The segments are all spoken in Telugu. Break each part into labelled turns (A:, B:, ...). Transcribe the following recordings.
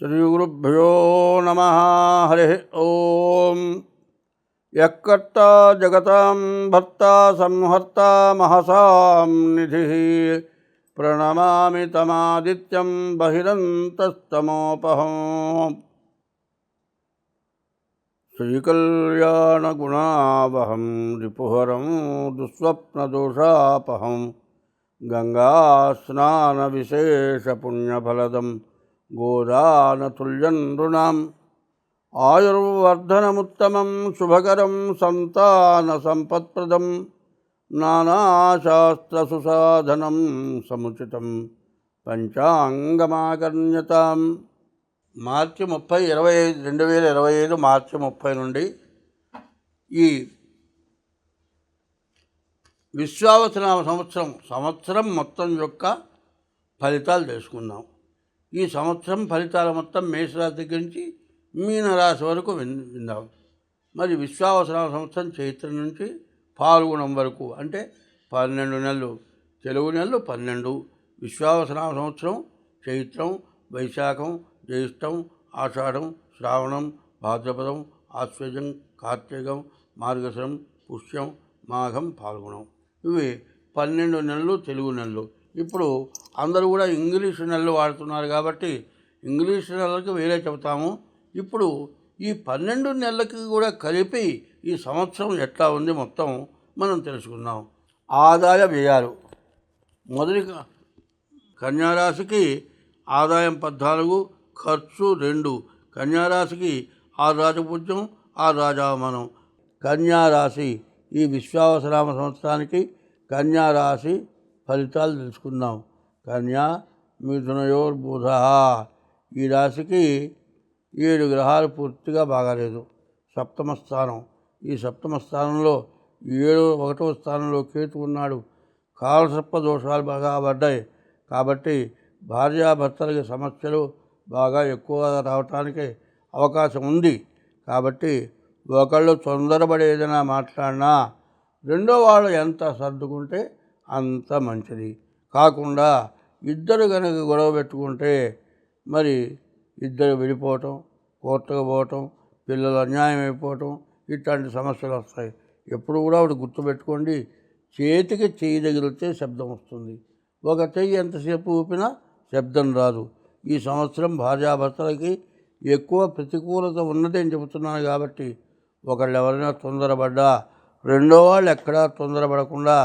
A: श्रीगुरुभ्यो नमः। हरिः ॐ यः कर्ता जगतां भर्ता संहर्ता महसां निधिः। प्रणमामि तमादित्यं बहिरन्तस्तमोपहम् श्रीकल्याणगुणावहं रिपुहरं दुःस्वप्नदोषापहं गङ्गास्नानविशेषपुण्यफलदम्। నృణాం ఆయుర్వర్ధనముత్తమం శుభకరం సంతాన సంతానసంపత్ప్రదం నానాశాస్త్రసుసాధనం సముచితం పంచాంగమాకర్ణ్యతాం మార్చి ముప్పై ఇరవై ఐదు రెండు వేల ఇరవై ఐదు మార్చి ముప్పై నుండి ఈ విశ్వావసనామ సంవత్సరం సంవత్సరం మొత్తం యొక్క ఫలితాలు తెలుసుకుందాం. ఈ సంవత్సరం ఫలితాల మొత్తం మేషరాశి దగ్గర నుంచి మీనరాశి వరకు విన్ విందాం మరి విశ్వావసర సంవత్సరం చైత్ర నుంచి పాల్గొనం వరకు అంటే పన్నెండు నెలలు తెలుగు నెలలు పన్నెండు విశ్వావసర సంవత్సరం చైత్రం వైశాఖం జ్యేష్టం ఆషాఢం శ్రావణం భాద్రపదం ఆశ్వజం కార్తీకం మార్గశరం పుష్యం మాఘం పాల్గొనం. ఇవి పన్నెండు నెలలు తెలుగు నెలలు. ఇప్పుడు అందరూ కూడా ఇంగ్లీష్ నెలలు వాడుతున్నారు కాబట్టి ఇంగ్లీష్ నెలలకు వేరే చెబుతాము. ఇప్పుడు ఈ పన్నెండు నెలలకి కూడా కలిపి ఈ సంవత్సరం ఎట్లా ఉంది మొత్తం మనం తెలుసుకుందాం. ఆదాయ వ్యయాలు. మొదటి కన్యారాశికి ఆదాయం పద్నాలుగు ఖర్చు రెండు. కన్యారాశికి ఆరు రాజపూజ్యం ఆరు రాజావమానం. కన్యారాశి ఈ విశ్వావసరామ సంవత్సరానికి కన్యారాశి ఫలితాలు తెలుసుకుందాం. కన్యా మిథునయోర్బుధ ఈ రాశికి ఏడు గ్రహాలు పూర్తిగా బాగాలేదు. సప్తమ స్థానం. ఈ సప్తమ స్థానంలో ఏడో ఒకటవ స్థానంలో కేతు ఉన్నాడు. కాలసర్ప దోషాలు బాగా పడ్డాయి. కాబట్టి భార్యాభర్తలకి సమస్యలు బాగా ఎక్కువగా రావటానికి అవకాశం ఉంది. కాబట్టి ఒకళ్ళు తొందరపడి ఏదైనా మాట్లాడినా రెండో వాళ్ళు ఎంత సర్దుకుంటే అంత మంచిది. కాకుండా ఇద్దరు కనుక గొడవ పెట్టుకుంటే మరి ఇద్దరు విడిపోవటం కోర్టుకు పోవటం పిల్లలు అన్యాయం అయిపోవటం ఇట్లాంటి సమస్యలు వస్తాయి. ఎప్పుడు కూడా ఒకటి గుర్తుపెట్టుకోండి చేతికి చేయి తగిలితే శబ్దం వస్తుంది. ఒక చెయ్యి ఎంతసేపు ఊపినా శబ్దం రాదు. ఈ సంవత్సరం భార్యాభర్తలకి ఎక్కువ ప్రతికూలత ఉన్నది అని చెబుతున్నాను కాబట్టి ఒకళ్ళు ఎవరైనా తొందరపడ్డా రెండో వాళ్ళు ఎక్కడా తొందరపడకుండా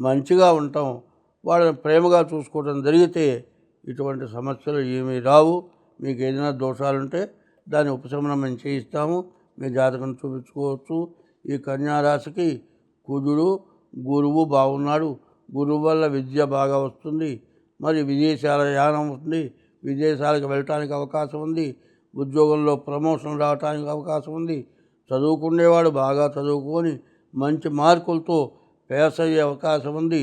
A: మంచిగా ఉంటాం. వాళ్ళని ప్రేమగా చూసుకోవడం జరిగితే ఇటువంటి సమస్యలు ఏమీ రావు. మీకు ఏదైనా దోషాలుంటే దాని ఉపశమనం మేము చేయిస్తాము. మీ జాతకం చూపించుకోవచ్చు. ఈ కన్యారాశికి కుజుడు గురువు బాగున్నాడు. గురువు వల్ల విద్య బాగా వస్తుంది. మరి విదేశాల యానం ఉంది. విదేశాలకు వెళ్ళటానికి అవకాశం ఉంది. ఉద్యోగంలో ప్రమోషన్ రావడానికి అవకాశం ఉంది. చదువుకునేవాడు బాగా చదువుకొని మంచి మార్కులతో పేస్ అవకాశం ఉంది.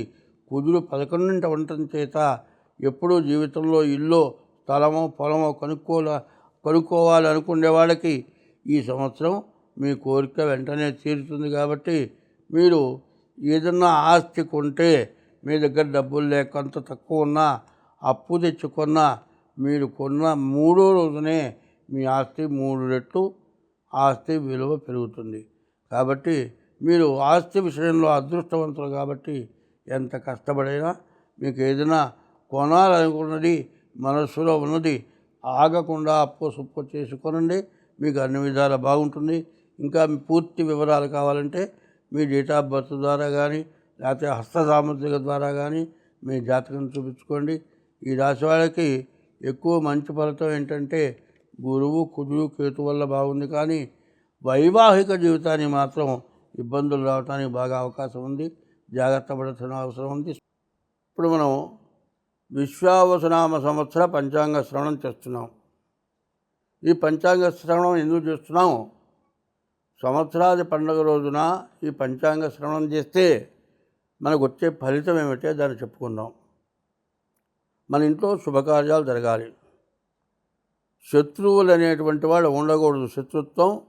A: కుజుడు పదకొండింట ఉండటం చేత ఎప్పుడూ జీవితంలో ఇల్లు స్థలమో పొలమో కొనుక్కోలే కొనుక్కోవాలనుకునే వాళ్ళకి ఈ సంవత్సరం మీ కోరిక వెంటనే తీరుతుంది కాబట్టి మీరు ఏదన్నా ఆస్తి కొంటే మీ దగ్గర డబ్బులు లేక అంత తక్కువ ఉన్నా అప్పు తెచ్చుకున్నా మీరు కొన్న మూడో రోజునే మీ ఆస్తి మూడు రెట్లు ఆస్తి విలువ పెరుగుతుంది. కాబట్టి మీరు ఆస్తి విషయంలో అదృష్టవంతులు కాబట్టి ఎంత కష్టపడైనా మీకు ఏదైనా కొనాలనుకున్నది మనస్సులో ఉన్నది ఆగకుండా అప్పు సుప్పు చేసుకొనండి. మీకు అన్ని విధాల బాగుంటుంది. ఇంకా పూర్తి వివరాలు కావాలంటే మీ డేట్ ఆఫ్ బర్త్ ద్వారా కానీ లేకపోతే హస్త సాముద్రిక ద్వారా కానీ మీ జాతకం చూపించుకోండి. ఈ రాశి వాళ్ళకి ఎక్కువ మంచి ఫలితం ఏంటంటే గురువు కుజుడు కేతు వల్ల బాగుంది. కానీ వైవాహిక జీవితాన్ని మాత్రం ఇబ్బందులు రావడానికి బాగా అవకాశం ఉంది. జాగ్రత్త పడాల్సిన అవసరం ఉంది. ఇప్పుడు మనం విశ్వావసనామ సంవత్సర పంచాంగ శ్రవణం చేస్తున్నాం. ఈ పంచాంగ శ్రవణం ఎందుకు చేస్తున్నాం? సంవత్సరాది పండుగ రోజున ఈ పంచాంగ శ్రవణం చేస్తే మనకు వచ్చే ఫలితం ఏమిటో దాన్ని చెప్పుకుందాం. మన ఇంట్లో శుభకార్యాలు జరగాలి. శత్రువులు అనేటువంటి వాళ్ళు ఉండకూడదు. శత్రుత్వం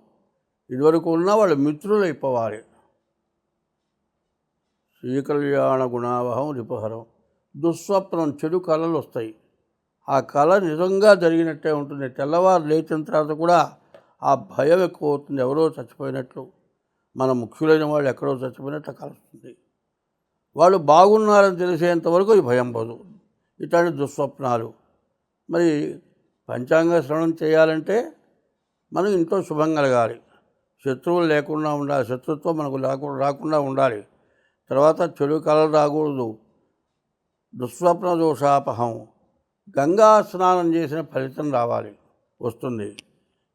A: ఇదివరకు ఉన్న వాళ్ళు మిత్రులు అయిపోవాలి. శ్రీకళ్యాణ గుణావహం రిపహరం. దుస్వప్నం చెడు కళలు వస్తాయి. ఆ కళ నిజంగా జరిగినట్టే ఉంటుంది. తెల్లవారు లేచిన తర్వాత కూడా ఆ భయం ఎక్కువ అవుతుంది ఎవరో చచ్చిపోయినట్లు. మన ముఖ్యులైన వాళ్ళు ఎక్కడో చచ్చిపోయినట్లు కలుస్తుంది వాళ్ళు బాగున్నారని తెలిసేంత వరకు ఈ భయం పోదు. ఇట్లాంటి దుస్వప్నాలు. మరి పంచాంగ శ్రవణం చేయాలంటే మనం ఇంట్లో శుభం కలగాలి. శత్రువులు లేకుండా ఉండాలి. శత్రుత్వం మనకు రాకుండా రాకుండా ఉండాలి. తర్వాత చెడు కళలు రాకూడదు. దుస్వప్న దోషాపహం. గంగా స్నానం చేసిన ఫలితం రావాలి. వస్తుంది.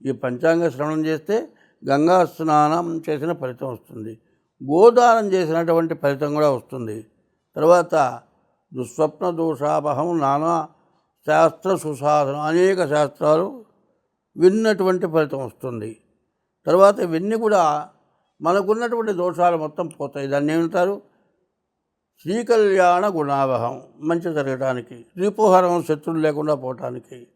A: ఈ పంచాంగ శ్రవణం చేస్తే గంగా స్నానం చేసిన ఫలితం వస్తుంది. గోదానం చేసినటువంటి ఫలితం కూడా వస్తుంది. తర్వాత దుస్వప్న దోషాపహం నానా శాస్త్ర సుశాసనం అనేక శాస్త్రాలు విన్నటువంటి ఫలితం వస్తుంది. తర్వాత ఇవన్నీ కూడా మనకున్నటువంటి దోషాలు మొత్తం పోతాయి. దాన్ని ఏమంటారు? శ్రీకళ్యాణ గుణావహం. మంచి జరగడానికి రిపుహరం శత్రులు లేకుండా పోవటానికి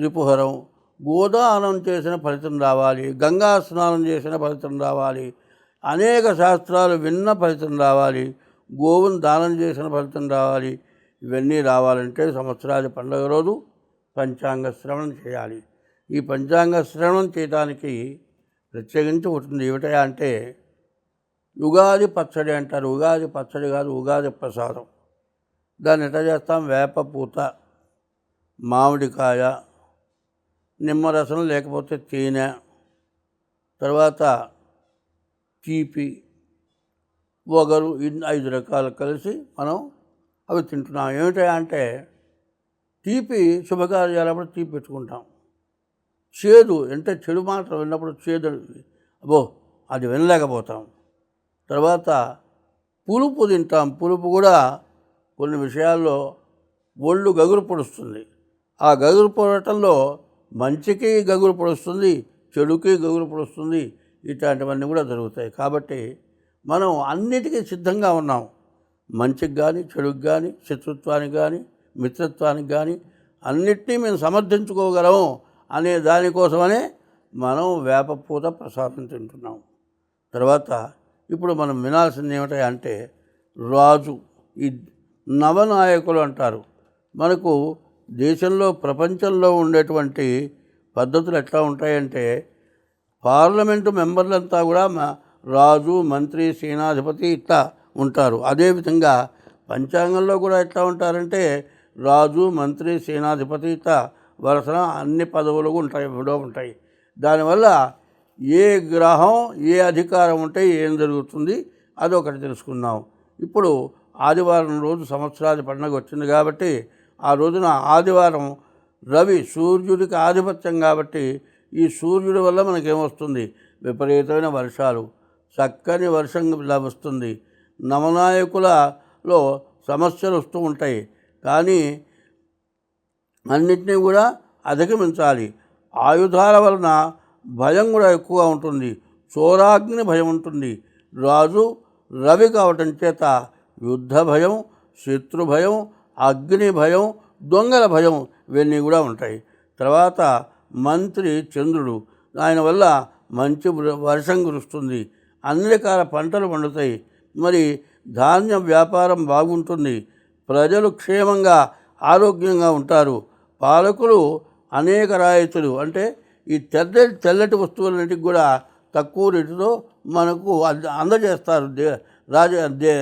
A: రిపుహరం గోదానం చేసిన ఫలితం రావాలి గంగా స్నానం చేసిన ఫలితం రావాలి అనేక శాస్త్రాలు విన్న ఫలితం రావాలి గోవును దానం చేసిన ఫలితం రావాలి ఇవన్నీ రావాలంటే సంవత్సరాది పండుగ రోజు పంచాంగ శ్రవణం చేయాలి. ఈ పంచాంగ శ్రవణం చేయడానికి ప్రత్యేకించి ఉంటుంది. ఏమిటయా అంటే ఉగాది పచ్చడి అంటారు. ఉగాది పచ్చడి కాదు ఉగాది ప్రసాదం. దాన్ని ఎట్లా చేస్తాం? వేప పూత మామిడికాయ నిమ్మరసం లేకపోతే తేనె తర్వాత తీపి వగరు ఇన్ని ఐదు రకాలు కలిసి మనం అవి తింటున్నాం. ఏమిటంటే అంటే తీపి శుభకార్యాలప్పుడు తీపి పెట్టుకుంటాం. చేదు అంటే చెడు మాటలు విన్నప్పుడు చేదు అబ్బో అది వినలేకపోతాం. తర్వాత పులుపు తింటాం. పులుపు కూడా కొన్ని విషయాల్లో ఒళ్ళు గగురు పొడుస్తుంది. ఆ గగురు పొడటంలో మంచికి గగురు పొడుస్తుంది చెడుకి గగురు పొడుస్తుంది ఇట్లాంటివన్నీ కూడా జరుగుతాయి. కాబట్టి మనం అన్నిటికీ సిద్ధంగా ఉన్నాం. మంచికి కానీ చెడుకి కానీ శత్రుత్వానికి కానీ మిత్రత్వానికి కానీ అన్నిటినీ మేము సమర్థించుకోగలము. అనే దానికోసమనే మనం వేపపూత ప్రసాదం తింటున్నాం. తర్వాత ఇప్పుడు మనం వినాల్సింది ఏమిటి అంటే రాజు ఈ నవనాయకులు అంటారు. మనకు దేశంలో ప్రపంచంలో ఉండేటువంటి పద్ధతులు ఎట్లా ఉంటాయంటే పార్లమెంటు మెంబర్లంతా కూడా మా రాజు మంత్రి సేనాధిపతి ఇట్లా ఉంటారు. అదేవిధంగా పంచాంగంలో కూడా ఎట్లా ఉంటారంటే రాజు మంత్రి సేనాధిపతి ఇట్లా వరుసన అన్ని పదవులు ఉంటాయి మూడో ఉంటాయి. దానివల్ల ఏ గ్రహం ఏ అధికారం ఉంటే ఏం జరుగుతుంది అది ఒకటి తెలుసుకుందాం. ఇప్పుడు ఆదివారం రోజు సంవత్సరాది పండుగ వచ్చింది కాబట్టి ఆ రోజున ఆదివారం రవి సూర్యుడికి ఆధిపత్యం కాబట్టి ఈ సూర్యుడి వల్ల మనకేమొస్తుంది? విపరీతమైన వర్షాలు. చక్కని వర్షం లభిస్తుంది నవనాయకులలో సమస్యలు వస్తూ ఉంటాయి. కానీ అన్నిటినీ కూడా అధిగమించాలి. ఆయుధాల వలన భయం కూడా ఎక్కువగా ఉంటుంది. చోరాగ్ని భయం ఉంటుంది. రాజు రవి కావటం చేత యుద్ధ భయం శత్రు భయం అగ్ని భయం దొంగల భయం ఇవన్నీ కూడా ఉంటాయి. తర్వాత మంత్రి చంద్రుడు. ఆయన వల్ల మంచి వృ- వర్షం కురుస్తుంది. అన్ని రకాల పంటలు పండుతాయి. మరి ధాన్యం వ్యాపారం బాగుంటుంది. ప్రజలు క్షేమంగా ఆరోగ్యంగా ఉంటారు. పాలకులు అనేక రాయితీలు. అంటే ఈ తెల్ల తెల్లటి వస్తువులన్నిటికి కూడా తక్కువ రేటుతో మనకు అంద అందజేస్తారు దే రాజ దే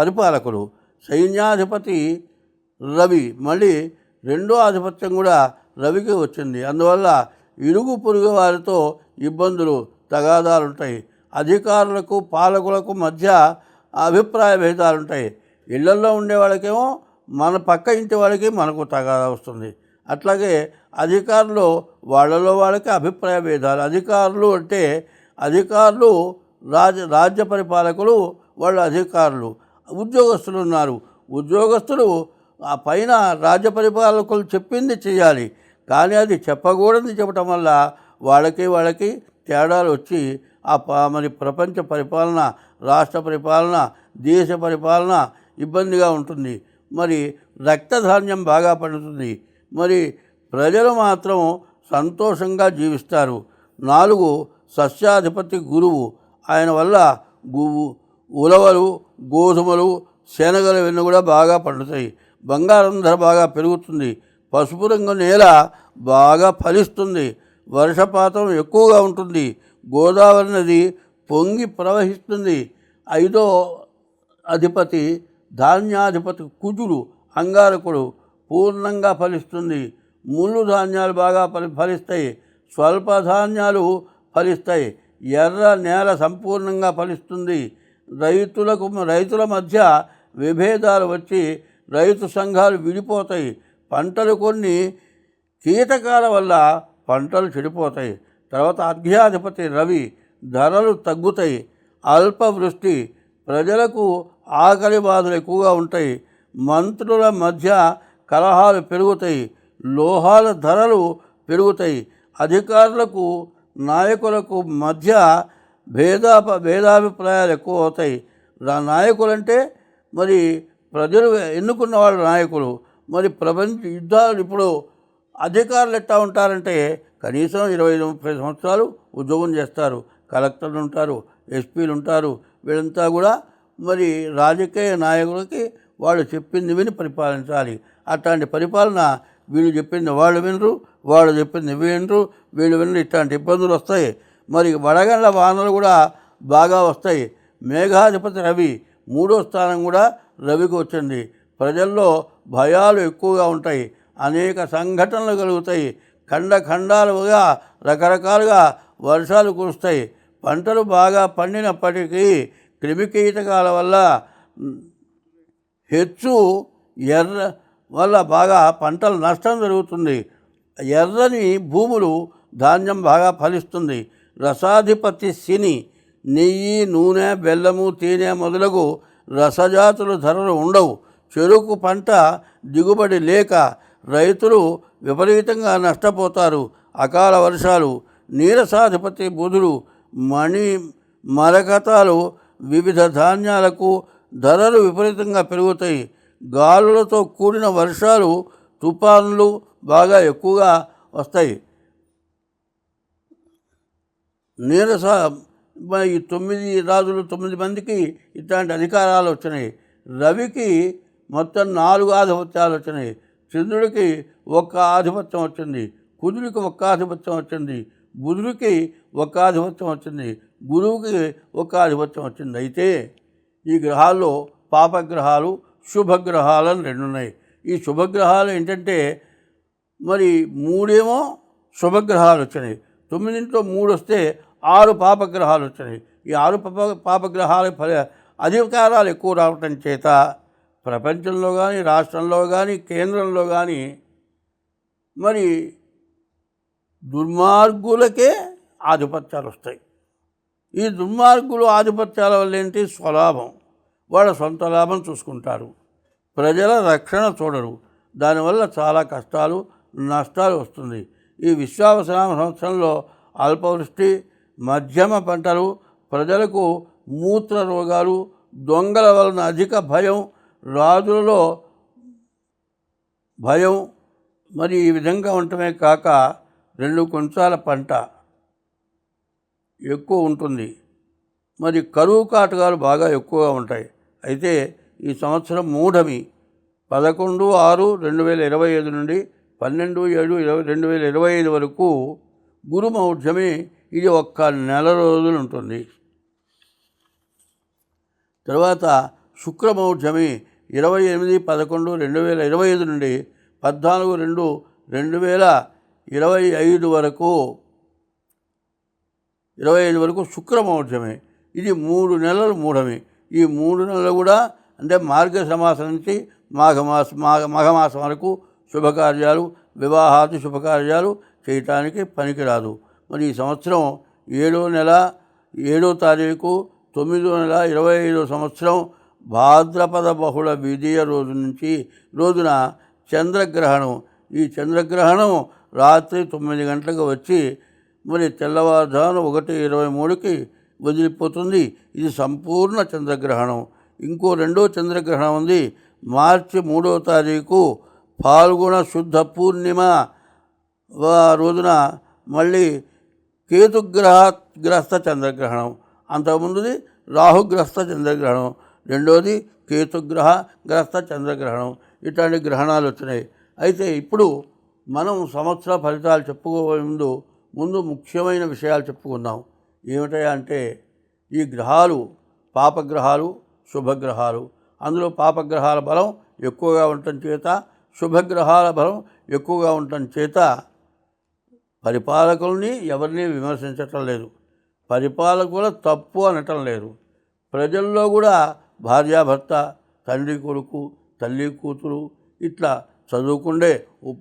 A: పరిపాలకులు. సైన్యాధిపతి రవి మళ్ళీ రెండో ఆధిపత్యం కూడా రవికి వచ్చింది. అందువల్ల ఇరుగు పొరుగు వారితో ఇబ్బందులు తగాదాలు ఉంటాయి అధికారులకు పాలకులకు మధ్య అభిప్రాయ భేదాలు ఉంటాయి ఇళ్ళల్లో ఉండే వాళ్ళకేమో మన పక్క ఇంటి వాళ్ళకి మనకు తగాదా వస్తుంది. అట్లాగే అధికారులు వాళ్ళలో వాళ్ళకి అభిప్రాయ భేదాలు. అధికారులు అంటే అధికారులు రాజ రాజ్య పరిపాలకులు వాళ్ళ అధికారులు ఉద్యోగస్తులు ఉన్నారు. ఉద్యోగస్తులు ఆ పైన రాజ్య పరిపాలకులు చెప్పింది చేయాలి కానీ అది చెప్పకూడదు చెప్పటం వల్ల వాళ్ళకి వాళ్ళకి తేడాలు వచ్చి ఆ ప- మరి ప్రపంచ పరిపాలన రాష్ట్ర పరిపాలన దేశ పరిపాలన ఇబ్బందిగా ఉంటుంది. మరి రక్తధాన్యం బాగా పండుతుంది. మరి ప్రజలు మాత్రం సంతోషంగా జీవిస్తారు. నాలుగు సస్యాధిపతి గురువు. ఆయన వల్ల గువ్వు ఉలవలు గోధుమలు శనగలు ఇవన్నీ కూడా బాగా పండుతాయి. బంగారం ధర బాగా పెరుగుతుంది. పసుపు రంగు నేల బాగా ఫలిస్తుంది. వర్షపాతం ఎక్కువగా ఉంటుంది. గోదావరి నది పొంగి ప్రవహిస్తుంది. ఐదో అధిపతి ధాన్యాధిపతి కుజుడు అంగారకుడు పూర్ణంగా ఫలిస్తుంది. ముళ్ళు ధాన్యాలు బాగా ఫలి ఫలిస్తాయి. స్వల్ప ధాన్యాలు ఫలిస్తాయి. ఎర్ర నేల సంపూర్ణంగా ఫలిస్తుంది. రైతులకు రైతుల మధ్య విభేదాలు వచ్చి రైతు సంఘాలు విడిపోతాయి. పంటలు కొన్ని కీటకాల వల్ల పంటలు చెడిపోతాయి. తర్వాత అర్ఘ్యాధిపతి రవి ధరలు తగ్గుతాయి. అల్పవృష్టి ప్రజలకు ఆకలి బాధలు ఎక్కువగా ఉంటాయి. మంత్రుల మధ్య కలహాలు పెరుగుతాయి. లోహాల ధరలు పెరుగుతాయి. అధికారులకు నాయకులకు మధ్య భేదాప భేదాభిప్రాయాలు ఎక్కువ అవుతాయి. రా- నాయకులంటే మరి ప్రజలు ఎన్నుకున్న వాళ్ళ నాయకులు. మరి ప్రపంచ యుద్ధాలు ఇప్పుడు అధికారులు ఎట్టా ఉంటారంటే కనీసం ఇరవై ముప్పై సంవత్సరాలు ఉద్యోగం చేస్తారు. కలెక్టర్లు ఉంటారు ఎస్పీలు ఉంటారు. వీళ్ళంతా కూడా మరి రాజకీయ నాయకులకి వాళ్ళు చెప్పింది విని పరిపాలించాలి. అట్లాంటి పరిపాలన వీళ్ళు చెప్పింది వాళ్ళు వినరు వాళ్ళు చెప్పింది వినరు వీళ్ళు వినరు ఇట్లాంటి ఇబ్బందులు వస్తాయి. మరి వడగండ్ల వానలు కూడా బాగా వస్తాయి. మేఘాధిపతి రవి మూడో స్థానం కూడా రవికి వచ్చింది. ప్రజల్లో భయాలు ఎక్కువగా ఉంటాయి. అనేక సంఘటనలు కలుగుతాయి. ఖండ ఖండాలుగా రకరకాలుగా వర్షాలు కురుస్తాయి. పంటలు బాగా పండినప్పటికీ క్రిమికీటకాల వల్ల హెచ్చు ఎర్ర వల్ల బాగా పంటలు నష్టం జరుగుతుంది. ఎర్రని భూములు ధాన్యం బాగా ఫలిస్తుంది. రసాధిపతి శని నెయ్యి నూనె బెల్లము తేనె మొదలగు రసజాతుల ధరలు ఉండవు. చెరుకు పంట దిగుబడి లేక రైతులు విపరీతంగా నష్టపోతారు. అకాల వర్షాలు నీరసాధిపతి బుధుడు మణి మరకతాలు వివిధ ధాన్యాలకు ధరలు విపరీతంగా పెరుగుతాయి. గాలులతో కూడిన వర్షాలు తుఫానులు బాగా ఎక్కువగా వస్తాయి. నీరస ఈ తొమ్మిది రాజులు తొమ్మిది మందికి ఇట్లాంటి అధికారాలు వచ్చినాయి. రవికి మొత్తం నాలుగు ఆధిపత్యాలు వచ్చినాయి. చంద్రుడికి ఒక్క ఆధిపత్యం వచ్చింది. కుజుడికి ఒక్క ఆధిపత్యం వచ్చింది. బుధుడికి ఒక్క ఆధిపత్యం వచ్చింది. గురువుకి ఒక ఆధిపత్యం వచ్చింది. అయితే ఈ గ్రహాల్లో పాపగ్రహాలు శుభగ్రహాలు అని రెండు ఉన్నాయి ఈ శుభగ్రహాలు ఏంటంటే మరి మూడేమో శుభగ్రహాలు వచ్చినాయి. తొమ్మిదింట్లో మూడు వస్తే ఆరు పాపగ్రహాలు వచ్చినాయి. ఈ ఆరు పాప పాపగ్రహాల ఫల అధికారాలు ఎక్కువ రావటం చేత ప్రపంచంలో కానీ రాష్ట్రంలో కానీ కేంద్రంలో కానీ మరి దుర్మార్గులకే ఆధిపత్యాలు వస్తాయి. ఈ దుర్మార్గులు ఆధిపత్యాల వల్ల ఏంటి? స్వలాభం. వాళ్ళ సొంత లాభం చూసుకుంటారు. ప్రజల రక్షణ చూడరు. దానివల్ల చాలా కష్టాలు నష్టాలు వస్తుంది. ఈ విశ్వావసనామ సంవత్సరంలో అల్పవృష్టి మధ్యమ పంటలు ప్రజలకు మూత్ర రోగాలు దొంగల వలన అధిక భయం రాజులలో భయం. మరి ఈ విధంగా ఉండటమే కాక రెండు కొంచాల పంట. ఎక్కువ ఉంటుంది. మరి కరువు కాటకాలు బాగా ఎక్కువగా ఉంటాయి. అయితే ఈ సంవత్సరం మూఢమి పదకొండు ఆరు రెండు వేల ఇరవై ఐదు నుండి పన్నెండు ఏడు ఇరవై రెండు వేల ఇరవై ఐదు వరకు గురు మౌఢ్యమి ఇది ఒక్క నెల రోజులు ఉంటుంది. తర్వాత శుక్రమౌఢ్యమి ఇరవై ఎనిమిది పదకొండు రెండు వేల ఇరవై ఐదు నుండి పద్నాలుగు రెండు రెండు వేల ఇరవై ఐదు వరకు ఇరవై ఐదు వరకు శుక్రమౌఢ్యమే. ఇది మూడు నెలలు మూఢమే. ఈ మూడు నెలలు కూడా అంటే మార్గ సమాసం నుంచి మాఘమాస మాఘ మాఘమాసం వరకు శుభకార్యాలు వివాహాది శుభకార్యాలు చేయటానికి పనికిరాదు. మరి ఈ సంవత్సరం ఏడో నెల ఏడో తారీఖు తొమ్మిదో నెల ఇరవై ఐదో సంవత్సరం భాద్రపద బహుళ విధియ రోజు నుంచి రోజున చంద్రగ్రహణం. ఈ చంద్రగ్రహణం రాత్రి తొమ్మిది గంటలకు వచ్చి మరి తెల్లవారుజామున ఒకటి ఇరవై మూడుకి వదిలిపోతుంది. ఇది సంపూర్ణ చంద్రగ్రహణం. ఇంకో రెండో చంద్రగ్రహణం ఉంది. మార్చి మూడో తారీఖు పాల్గొన శుద్ధ పూర్ణిమ. వా- రోజున మళ్ళీ కేతుగ్రహ గ్రస్త చంద్రగ్రహణం. అంతకుముందుది రాహుగ్రస్త చంద్రగ్రహణం. రెండోది కేతుగ్రహ గ్రస్త చంద్రగ్రహణం. ఇట్లాంటి గ్రహణాలు వచ్చినాయి. అయితే ఇప్పుడు మనం సంవత్సర ఫలితాలు చెప్పుకోవే ముందు ముందు ముఖ్యమైన విషయాలు చెప్పుకుందాం. ఏమిటయా అంటే ఈ గ్రహాలు పాపగ్రహాలు శుభగ్రహాలు. అందులో పాపగ్రహాల బలం ఎక్కువగా ఉండటం చేత శుభగ్రహాల బలం ఎక్కువగా ఉండటం చేత పరిపాలకుల్ని ఎవరిని విమర్శించటం లేదు. పరిపాలకుల తప్పు అనటం లేదు. ప్రజల్లో కూడా భార్యాభర్త తండ్రి కొడుకు తల్లి కూతురు ఇట్లా చదువుకుండే ఉప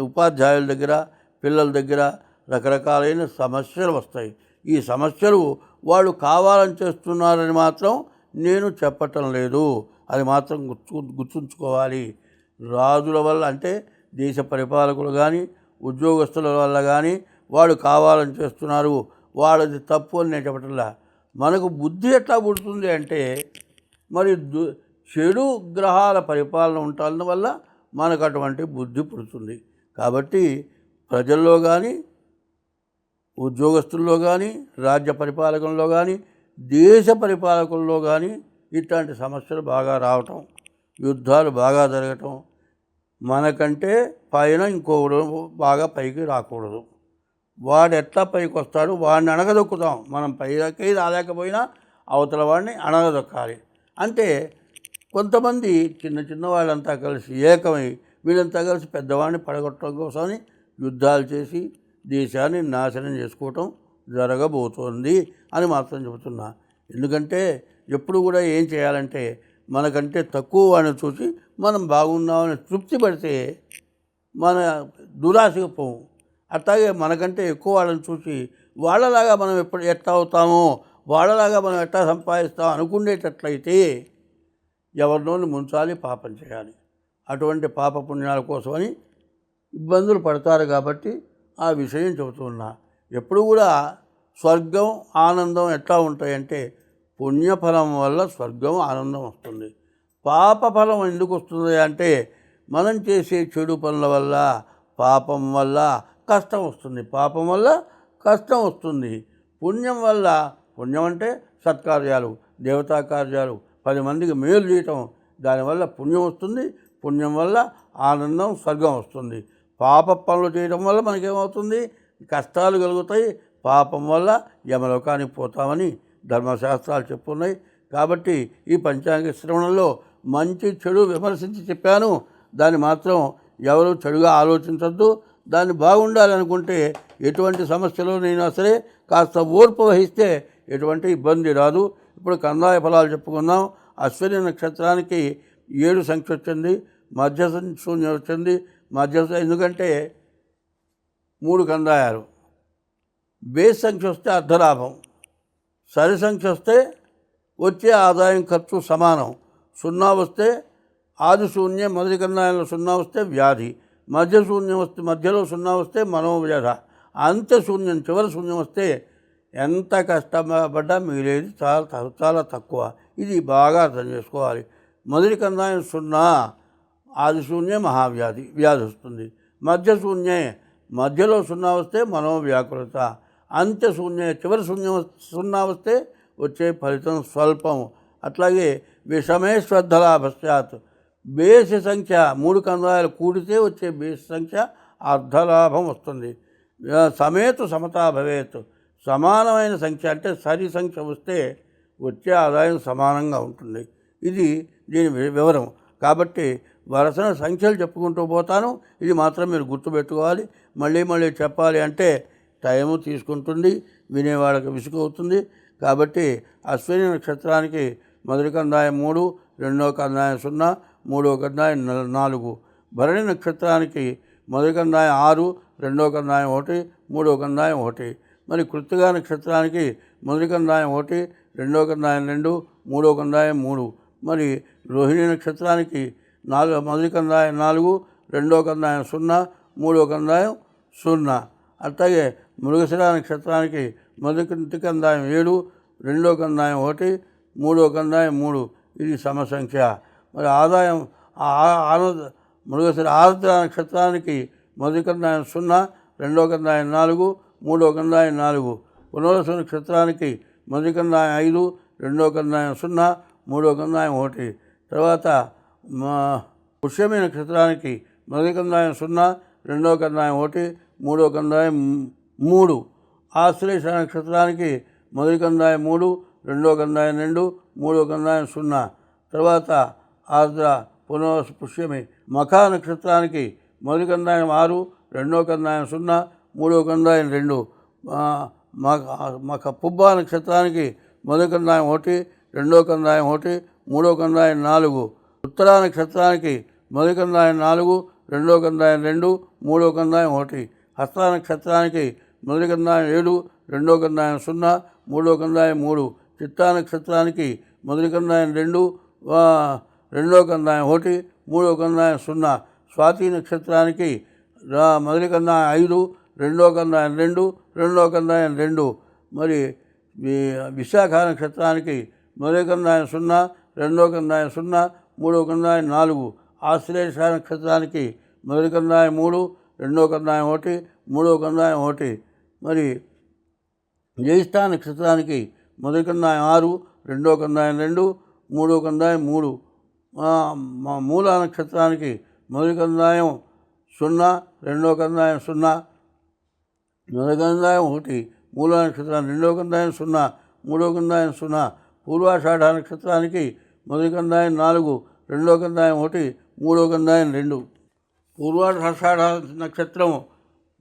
A: ఉపాధ్యాయుల దగ్గర పిల్లల దగ్గర రకరకాలైన సమస్యలు వస్తాయి. ఈ సమస్యలు వాళ్ళు కావాలని చేస్తున్నారని మాత్రం నేను చెప్పటం లేదు. అది మాత్రం గుర్తు గుర్తుంచుకోవాలి. రాజుల వల్ల అంటే దేశ పరిపాలకులు కానీ ఉద్యోగస్తుల వల్ల కానీ వాళ్ళు కావాలని చేస్తున్నారు. వాళ్ళది తప్పు అని నేను చెప్పటంలా. మనకు బుద్ధి ఎట్లా పుడుతుంది అంటే మరి దు చెడు గ్రహాల పరిపాలన ఉండటం వల్ల మనకు అటువంటి బుద్ధి పుడుతుంది. కాబట్టి ప్రజల్లో కానీ ఉద్యోగస్తుల్లో కానీ రాజ్య పరిపాలకుల్లో కానీ దేశ పరిపాలకుల్లో కానీ ఇట్లాంటి సమస్యలు బాగా రావటం యుద్ధాలు బాగా జరగటం మనకంటే పైన ఇంకోడు బాగా పైకి రాకూడదు. వాడు ఎట్లా పైకి వస్తాడు వాడిని అణగదొక్కుతాం. మనం పైకి రాలేకపోయినా అవతల వాడిని అణగదొక్కాలి. అంటే కొంతమంది చిన్న చిన్న వాళ్ళంతా కలిసి ఏకమై వీళ్ళంతా కలిసి పెద్దవాడిని పడగొట్టడం కోసమని యుద్ధాలు చేసి దేశాన్ని నాశనం చేసుకోవటం జరగబోతోంది అని మాత్రం చెబుతున్నా. ఎందుకంటే ఎప్పుడు కూడా ఏం చేయాలంటే మనకంటే తక్కువ వాడిని చూసి మనం బాగున్నామని తృప్తి పడితే మన దురాశకు పోము అట్లాగే మనకంటే ఎక్కువ వాళ్ళని చూసి వాళ్ళలాగా మనం ఎప్పుడు ఎట్లా అవుతామో వాళ్ళలాగా మనం ఎట్లా సంపాదిస్తాం అనుకునేటట్లయితే ఎవరినోని ముంచాలి పాపం చేయాలి. అటువంటి పాప పుణ్యాల కోసమని ఇబ్బందులు పడతారు కాబట్టి ఆ విషయం చెబుతున్నా ఎప్పుడు కూడా స్వర్గం ఆనందం ఎట్లా ఉంటాయంటే పుణ్యఫలం వల్ల స్వర్గం ఆనందం వస్తుంది. పాప ఫలం ఎందుకు వస్తుంది అంటే మనం చేసే చెడు పనుల వల్ల పాపం వల్ల కష్టం వస్తుంది. పాపం వల్ల కష్టం వస్తుంది. పుణ్యం వల్ల పుణ్యం అంటే సత్కార్యాలు దేవతా కార్యాలు పది మందికి మేలు చేయటం. దానివల్ల పుణ్యం వస్తుంది. పుణ్యం వల్ల ఆనందం స్వర్గం వస్తుంది. పాప పనులు చేయడం వల్ల మనకేమవుతుంది? కష్టాలు కలుగుతాయి. పాపం వల్ల యమలోకానికి పోతామని ధర్మశాస్త్రాలు చెప్పున్నాయి. కాబట్టి ఈ పంచాంగ శ్రవణంలో మంచి చెడు విమర్శించి చెప్పాను. దాన్ని మాత్రం ఎవరు చెడుగా ఆలోచించద్దు. దాన్ని బాగుండాలనుకుంటే ఎటువంటి సమస్యలోనైనా సరే కాస్త ఓర్పు వహిస్తే ఎటువంటి ఇబ్బంది రాదు. ఇప్పుడు కందాయ ఫలాలు చెప్పుకుందాం. అశ్విని నక్షత్రానికి ఏడు సంఖ్య వచ్చింది. మధ్య సం- శూన్యం వచ్చింది. మధ్య ఎందుకంటే మూడు కందాయాలు. బేస్ సంఖ్య వస్తే అర్ధలాభం. సరి సంఖ్య వస్తే వచ్చే ఆదాయం ఖర్చు సమానం. సున్నా వస్తే ఆది శూన్యం మొదటి కందాయంలో సున్నా వస్తే వ్యాధి. మధ్య శూన్యం వస్తే మధ్యలో సున్నా వస్తే మనోవ్యధ. అంత్య శూన్యం చివరి శూన్యం వస్తే ఎంత కష్టపడ్డా మిగిలేది చాలా చాలా తక్కువ. ఇది బాగా అర్థం చేసుకోవాలి. మొదటి కందాయం సున్నా. ఆదిశూన్య మహావ్యాధి వ్యాధి వస్తుంది. మధ్య శూన్యే మధ్యలో సున్నా వస్తే మనోవ్యాకులత అంత్యశూన్య చివరి శూన్యం సున్నా వస్తే వచ్చే ఫలితం స్వల్పం. అట్లాగే విషమే శ్రద్ధలాభశ్చాత్ బేసి సంఖ్య మూడు కందాయాలు కూడితే వచ్చే బేసి సంఖ్య అర్ధలాభం వస్తుంది. సమేతు సమతా భవేత్. సమానమైన సంఖ్య అంటే సరి సంఖ్య వస్తే వచ్చే ఆదాయం సమానంగా ఉంటుంది. ఇది దీని వివరం. కాబట్టి వరసన సంఖ్యలు చెప్పుకుంటూ పోతాను. ఇది మాత్రం మీరు గుర్తుపెట్టుకోవాలి. మళ్ళీ మళ్ళీ చెప్పాలి అంటే టైము తీసుకుంటుంది వినేవాళ్ళకి విసుగవుతుంది. కాబట్టి అశ్విని నక్షత్రానికి మొదటి కందాయం మూడు రెండో కందాయం సున్నా మూడో కందాయం నాలుగు. భరణి నక్షత్రానికి మొదటి కందాయం ఆరు రెండో కందాయం ఒకటి మూడో కందాయం ఒకటి. మరి కృత్తిగా నక్షత్రానికి మొదటి కందాయం ఒకటి రెండో కందాయం రెండు మూడో కందాయం మూడు. మరి రోహిణి నక్షత్రానికి నాలుగు మొదటి కందాయం నాలుగు రెండో కందాయం సున్నా మూడో కందాయం సున్నా. అట్లాగే మృగశిరా నక్షత్రానికి మొదటి కందాయం ఏడు రెండో కందాయం ఒకటి మూడో కందాయం మూడు. ఇది సమసంఖ్య. మరి ఆదాయం ఆ ఆనంద మృగశిర ఆరుద్ర నక్షత్రానికి మొదటి కందాయం సున్నా రెండో కందాయం నాలుగు మూడో కందాయం నాలుగు. పునరసు నక్షత్రానికి మొదటి కందాయం ఐదు రెండో కందాయం సున్నా మూడో కందాయం ఒకటి. తర్వాత మా పుష్యమి నక్షత్రానికి మొదటి కందాయం సున్నా రెండో కందాయం ఒకటి మూడో కందాయం మూడు. ఆశ్లేష నక్షత్రానికి మొదటి కందాయం మూడు రెండో కందాయం రెండు మూడో కందాయం సున్నా. తర్వాత ఆర్ద్ర పునః పుష్యమి మఖా నక్షత్రానికి మొదటి కందాయం ఆరు రెండో కందాయం సున్నా మూడో కందాయం రెండు. మఖ పుబ్బ నక్షత్రానికి మొదటి కందాయం ఒకటి రెండో కందాయం ఒకటి మూడో కందాయం నాలుగు. ఉత్తరా నక్షత్రానికి మొదటి కందాయం నాలుగు రెండో కందాయం రెండు మూడో కందాయం ఒకటి. హస్త నక్షత్రానికి మొదటి కందాయం ఏడు రెండో కందాయం సున్నా మూడో కందాయం మూడు. చిత్తా నక్షత్రానికి మొదటి కందాయం రెండు రెండో కందాయం ఒకటి మూడో కందాయం సున్నా. స్వాతి నక్షత్రానికి మొదటి కందాయం ఐదు రెండో కందాయం రెండు రెండో కందాయం రెండు. మరి విశాఖ నక్షత్రానికి మొదటి కందాయం సున్నా రెండో కందాయం సున్నా మూడో కందాయం నాలుగు. ఆశ్లేష నక్షత్రానికి మొదటి కందాయం మూడు రెండో కందాయం ఒకటి మూడో కందాయం ఒకటి. మరి జ్యేష్ఠ నక్షత్రానికి మొదటి కందాయం ఆరు రెండో కందాయం రెండు మూడో కందాయం మూడు. మూల నక్షత్రానికి మొదటి కందాయం సున్నా రెండో కందాయం సున్నా మొదటి కందాయం ఒకటి. మూల నక్షత్రానికి రెండో కందాయం సున్నా మూడో కందాయం సున్నా. పూర్వాషాఢ నక్షత్రానికి మొదటి కందాయం నాలుగు రెండో కందాయం ఒకటి మూడో కందాయం రెండు. పూర్వాషాఢ నక్షత్రం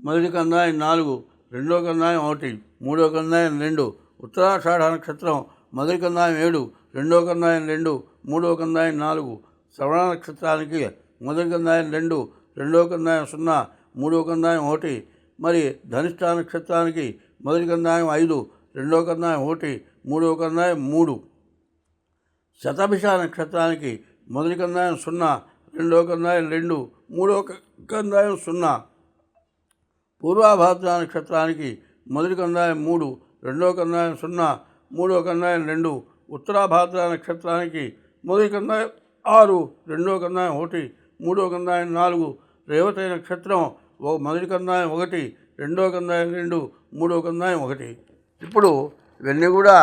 A: మొదటి కందాయం నాలుగు రెండో కందాయం ఒకటి మూడో కందాయం రెండు. ఉత్తరాషాఢ నక్షత్రం మొదటి కందాయం ఏడు రెండో కందాయం రెండు మూడో కందాయం నాలుగు. శ్రవణ నక్షత్రానికి మొదటి కందాయం రెండు రెండో కందాయం సున్నా మూడో కందాయం ఒకటి. మరి ధనిష్ట నక్షత్రానికి మొదటి కందాయం ఐదు రెండో కందాయం ఒకటి మూడో కందాయం మూడు. శతభిష నక్షత్రానికి మొదటి కందాయం సున్నా రెండో కందాయం రెండు మూడో క- కందాయం సున్నా. పూర్వాభాద్ర నక్షత్రానికి మొదటి కందాయం మూడు రెండో కందాయం సున్నా మూడో కందాయం రెండు ఉత్తరాభాద్ర నక్షత్రానికి మొదటి కందాయం ఆరు రెండో కందాయం ఒకటి మూడో కందాయం నాలుగు రేవతి నక్షత్రం ఒక మొదటి కందాయం ఒకటి రెండో కందాయం రెండు మూడో కందాయం ఒకటి. ఇప్పుడు ఇవన్నీ కూడా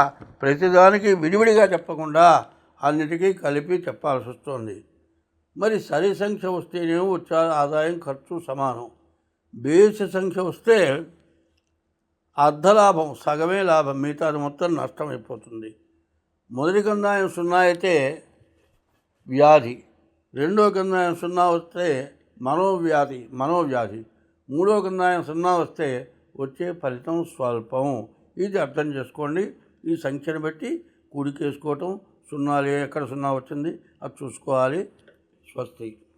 A: ప్రతిదానికి విడివిడిగా చెప్పకుండా అన్నిటికీ కలిపి చెప్పాల్సి వస్తుంది. మరి సరి సంఖ్య వస్తేనేమో వచ్చే ఆదాయం ఖర్చు సమానం. బేసి సంఖ్య వస్తే అర్ధలాభం సగమే లాభం మిగతాది మొత్తం నష్టమైపోతుంది మొదటి కందాయం సున్నా అయితే వ్యాధి. రెండో కందాయం సున్నా వస్తే మనోవ్యాధి మనోవ్యాధి. మూడో కందాయం సున్నా వస్తే వచ్చే ఫలితం స్వల్పం. ఇది అర్థం చేసుకోండి. ఈ సంఖ్యను బట్టి కూడికేసుకోవటం సున్నాలు ఎక్కడ సున్నా వచ్చింది అది చూసుకోవాలి. స్వస్తి.